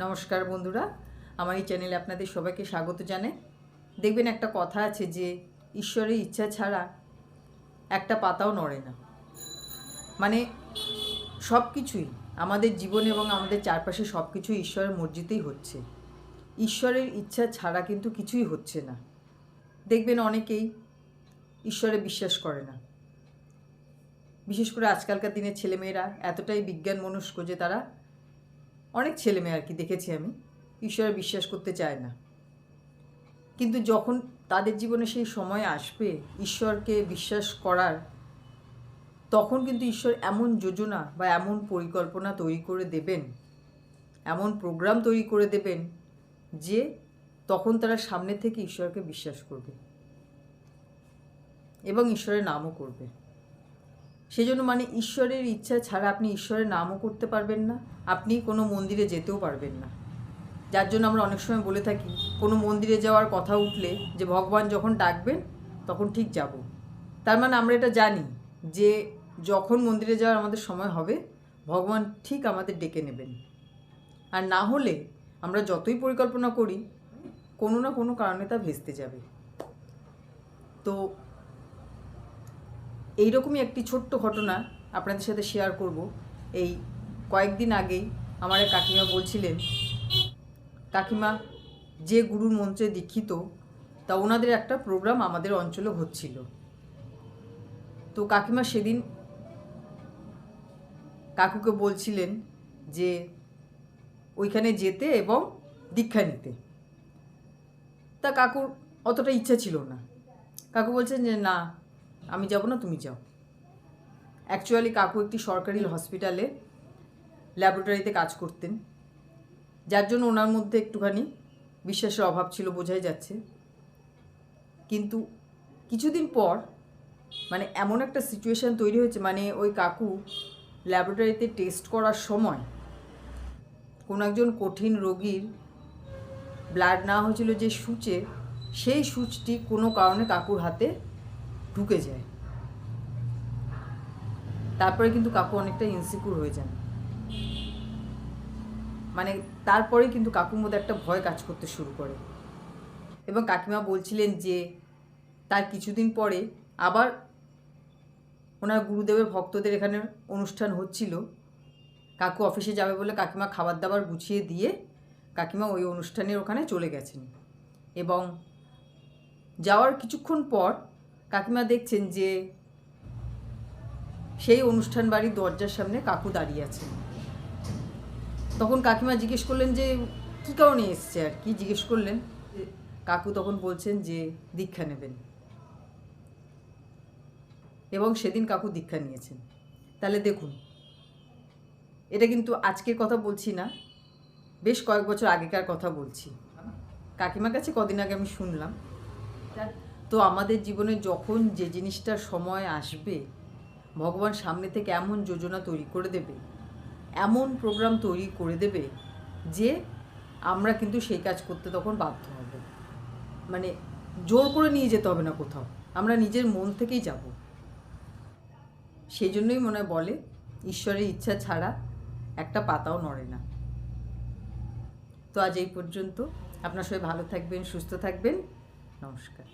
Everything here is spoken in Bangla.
নমস্কার বন্ধুরা, আমার এই চ্যানেলে আপনাদের সবাইকে স্বাগত জানাই। দেখবেন একটা কথা আছে যে, ঈশ্বরের ইচ্ছা ছাড়া একটা পাতাও নড়ে না। মানে সব কিছুই, আমাদের জীবনে এবং আমাদের চারপাশে সব কিছু ঈশ্বরের মর্জিতেই হচ্ছে। ঈশ্বরের ইচ্ছা ছাড়া কিন্তু কিছুই হচ্ছে না। দেখবেন অনেকেই ঈশ্বরে বিশ্বাস করে না। বিশেষ করে আজকালকার দিনের ছেলেমেয়েরা, এতটাই বিজ্ঞান মনস্ক যে তারা অনেক ছেলে মেয়ে আর কি দেখেছি আমি। ঈশ্বরে বিশ্বাস করতে চায় না। কিন্তু যখন তাদের জীবনে সেই সময় আসবে ঈশ্বরকে বিশ্বাস করার, তখন কিন্তু ঈশ্বর এমন যোজনা বা এমন পরিকল্পনা তৈরি করে দেবেন, এমন প্রোগ্রাম তৈরি করে দেবেন যে তখন তারা সামনে থেকে ঈশ্বরকে বিশ্বাস করবে এবং ঈশ্বরের নামও করবে। সেজন্য মানে ঈশ্বরের ইচ্ছা ছাড়া আপনি ঈশ্বরের নামও করতে পারবেন না, আপনি কোনো মন্দিরে যেতেও পারবেন না। যার জন্য আমরা অনেক সময় বলে থাকি, কোনো মন্দিরে যাওয়ার কথা উঠলে যে ভগবান যখন ডাকবেন, তখন ঠিক যাব। তার মানে আমরা এটা জানি যে যখন মন্দিরে যাওয়ার আমাদের সময় হবে, ভগবান ঠিক আমাদের ডেকে নেবেন। আর না হলে আমরা যতই পরিকল্পনা করি, কোনো না কোনো কারণে তা ভেস্তে যাবে। তো এইরকমই একটি ছোট্ট ঘটনা আপনাদের সাথে শেয়ার করব। এই কয়েকদিন আগেই আমার এক কাকিমা বলছিলেন, কাকিমা, যে গুরুর মন্ত্রে দীক্ষিত, তা ওনাদের একটা প্রোগ্রাম আমাদের অঞ্চলে হচ্ছিল। তো কাকিমা সেদিন কাকুকে বলছিলেন যে, ওইখানে যেতে এবং দীক্ষা নিতে। তা কাকুর অতটা ইচ্ছা ছিল না। কাকু বলছেন যে, না আমি যাব না, তুমি যাও। অ্যাকচুয়ালি কাকু একটি সরকারি হসপিটালে ল্যাবরেটরিতে কাজ করতেন। যার জন্য ওনার মধ্যে একটুখানি বিশ্বাসের অভাব ছিল, বোঝাই যাচ্ছে। কিন্তু কিছুদিন পর মানে এমন একটা সিচুয়েশান তৈরি হয়েছে মানে ওই কাকু ল্যাবরেটরিতে টেস্ট করার সময় কোনো একজন কঠিন রোগীর ব্লাড না হয়েছিল যে সূচে, সেই সূচটি কোনো কারণে কাকুর হাতে ঢুকে যায়। তারপরে কিন্তু কাকু অনেকটা ইনসিকিউর হয়ে যান। মানে তারপরে কিন্তু কাকুর মধ্যে একটা ভয় কাজ করতে শুরু করে। এবং কাকিমা বলছিলেন যে, তার কিছুদিন পরে আবার ওনার গুরুদেবের ভক্তদের এখানে অনুষ্ঠান হচ্ছিল। কাকু অফিসে যাবে বলে কাকিমা খাবার দাবার গুছিয়ে দিয়ে কাকিমা ওই অনুষ্ঠানের ওখানে চলে গেছেন। এবং যাওয়ার কিছুক্ষণ পর কাকিমা দেখছেন যে সেই অনুষ্ঠান বাড়ির দরজার সামনে কাকু দাঁড়িয়ে আছেন তখন কাকিমা জিজ্ঞেস করলেন যে, কী কারণে এসছে আর কি? জিজ্ঞেস করলেন। কাকু তখন বলছেন যে, দীক্ষা নেবেন। এবং সেদিন কাকু দীক্ষা নিয়েছেন। তাহলে দেখুন, এটা কিন্তু আজকের কথা বলছি না, বেশ কয়েক বছর আগেকার কথা বলছি। কাকিমার কাছে কদিন আগে আমি শুনলাম। তো আমাদের জীবনে যখন যে জিনিসটার সময় আসবে, ভগবান সামনে থেকে এমন যোজনা তৈরি করে দেবে, এমন প্রোগ্রাম তৈরি করে দেবে যে আমরা কিন্তু সেই কাজ করতে তখন বাধ্য হব। মানে জোর করে নিয়ে যেতে হবে না কোথাও, আমরা নিজের মন থেকেই যাব। সেই জন্যই মনে হয় বলে, ঈশ্বরের ইচ্ছা ছাড়া একটা পাতাও নড়ে না। তো আজ এই পর্যন্ত, আপনার সবাই ভালো থাকবেন, সুস্থ থাকবেন, নমস্কার।